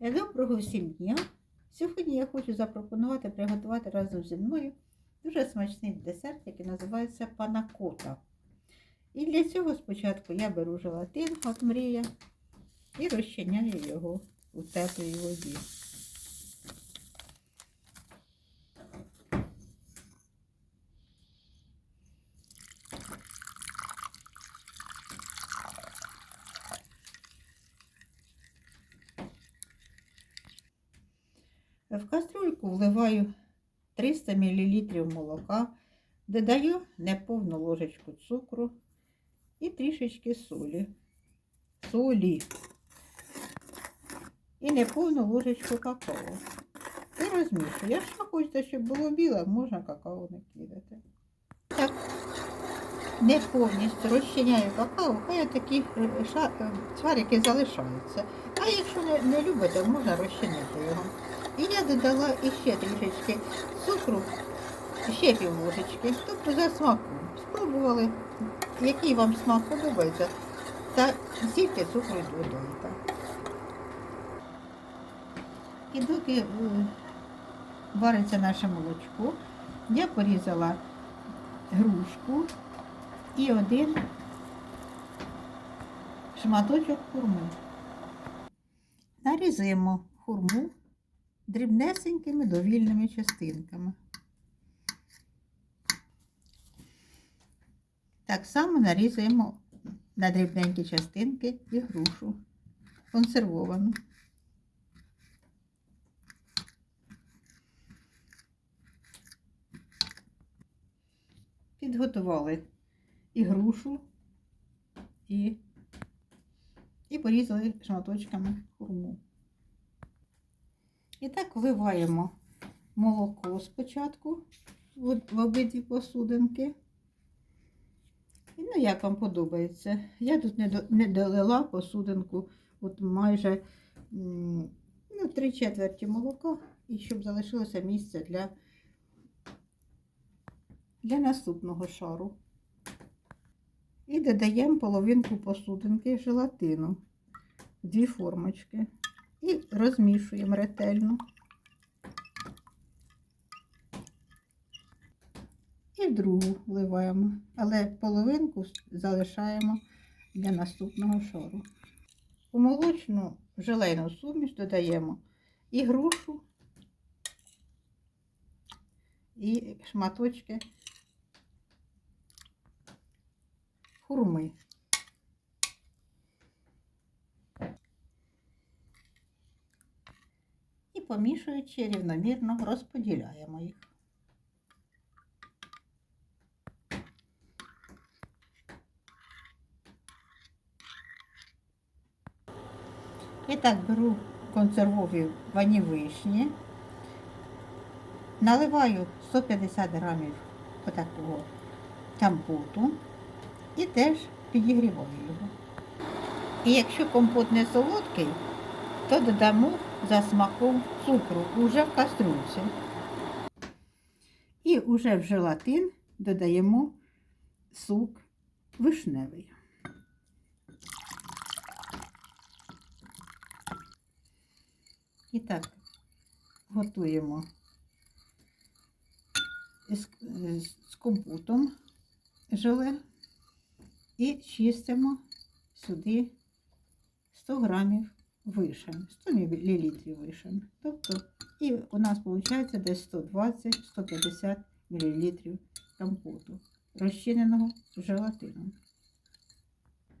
Доброго всім дня! Сьогодні я хочу запропонувати приготувати разом зі мною дуже смачний десерт, який називається панакота. І для цього спочатку я беру желатин от мрія і розчиняю його у теплій воді. В кастрюльку вливаю 300 мл молока, додаю неповну ложечку цукру і трішечки солі. Солі. І неповну ложечку какао. І розмішую. Якщо хочете, щоб було біле, можна какао не кидати. Так, не повністю розчиняю какао, хай такі е, е, шарики залишаються. А якщо не, любите, можна розчинити його. І я додала іще трішечки цукру, ще пів ложечки, тобто за смаком. Спробували, який вам смак подобається, та стільки цукру додаєте. І доки е, вариться наше молочко, я порізала грушку і один шматочок хурми. Нарізаємо хурму дрібнесенькими довільними частинками. Так само нарізаємо на дрібненькі частинки і грушу консервовану. Підготували і грушу, і, і порізали шматочками хурму. І так вливаємо молоко спочатку в обидві посудинки. Ну, як вам подобається. Я тут не, до, не долила посудинку, от майже ну, три четверті молока, і щоб залишилося місце для, для наступного шару. І додаємо половинку посудинки желатину, дві формочки. І розмішуємо ретельно. І другу вливаємо, але половинку залишаємо для наступного шару. У молочну желейну суміш додаємо і грушу, і шматочки хурми. Помішуючи рівномірно розподіляємо їх. І так беру консервові вані вишні, наливаю 150 грамів отакого компоту і теж підігріваю його. І якщо компот не солодкий, то додамо за смаком цукру уже в кастрюльці. І уже в желатин додаємо сук вишневий. І так, готуємо з, з компотом желе і чистимо сюди 100 грамів вишень, 100 мл вишень. Тобто, і у нас виходить десь 120-150 мл компоту, розчиненого желатином.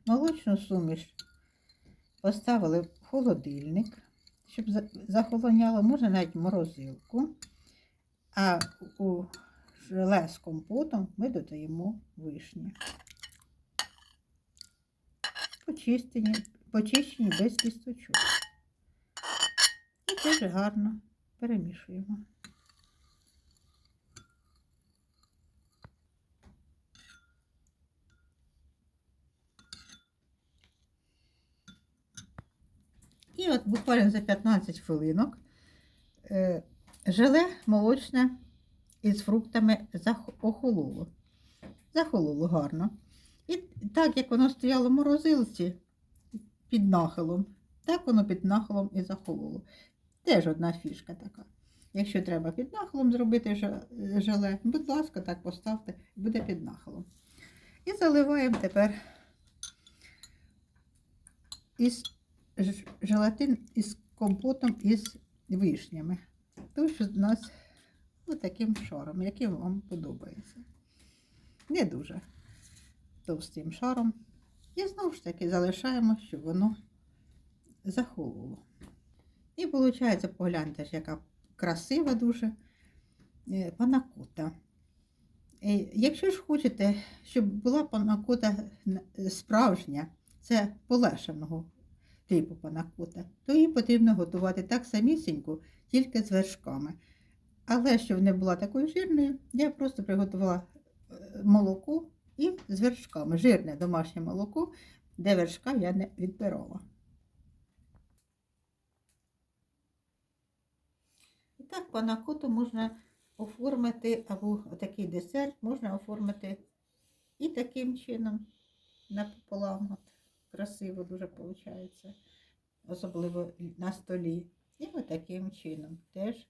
Молочну суміш поставили в холодильник, щоб захолоняло, можна навіть морозилку. А у желе з компотом ми додаємо вишні. Почистені, почищені без кісточок. І теж гарно перемішуємо. І от буквально за 15 хвилинок е, желе молочне із фруктами охололо. Захололо гарно. І так як воно стояло в морозилці під нахилом, Так воно під нахилом і захололо. Теж одна фішка така. Якщо треба під нахилом зробити желе, будь ласка, так поставте, буде під нахилом. І заливаємо тепер із желатин із компотом із вишнями. Тож у нас таким шаром, яким вам подобається. Не дуже товстим шаром. І знову ж таки залишаємо, щоб воно захололо. І виходить, погляньте, яка красива дуже е, панакота. Е, Якщо ж хочете, щоб була панакота справжня, це полешеного типу панакота, то її потрібно готувати так самісінько, тільки з вершками. Але щоб не була такою жирною, я просто приготувала е, молоко і з вершками. Жирне домашнє молоко, де вершка я не відбирала. І так, панакоту можна оформити, або такий десерт можна оформити і таким чином напополам. Красиво дуже виходить, особливо на столі. І от таким чином теж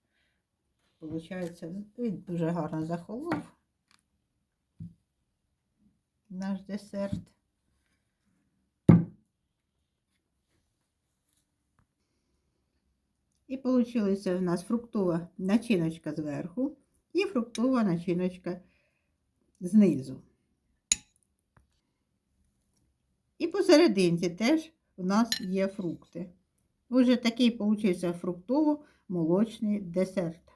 виходить, він дуже гарно захолов наш десерт. І вийшла в нас фруктова начиночка зверху і фруктова начиночка знизу. І посерединці теж у нас є фрукти. Уже такий получився фруктово-молочний десерт.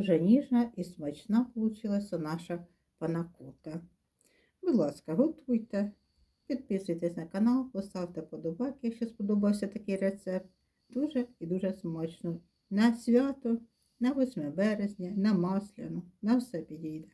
Дуже ніжна і смачна вийшла наша панакота. Будь ласка, готуйте, підписуйтесь на канал, поставте подобайки, якщо сподобався такий рецепт. Дуже і дуже смачно. На свято, на 8 березня, на масляну, на все підійде.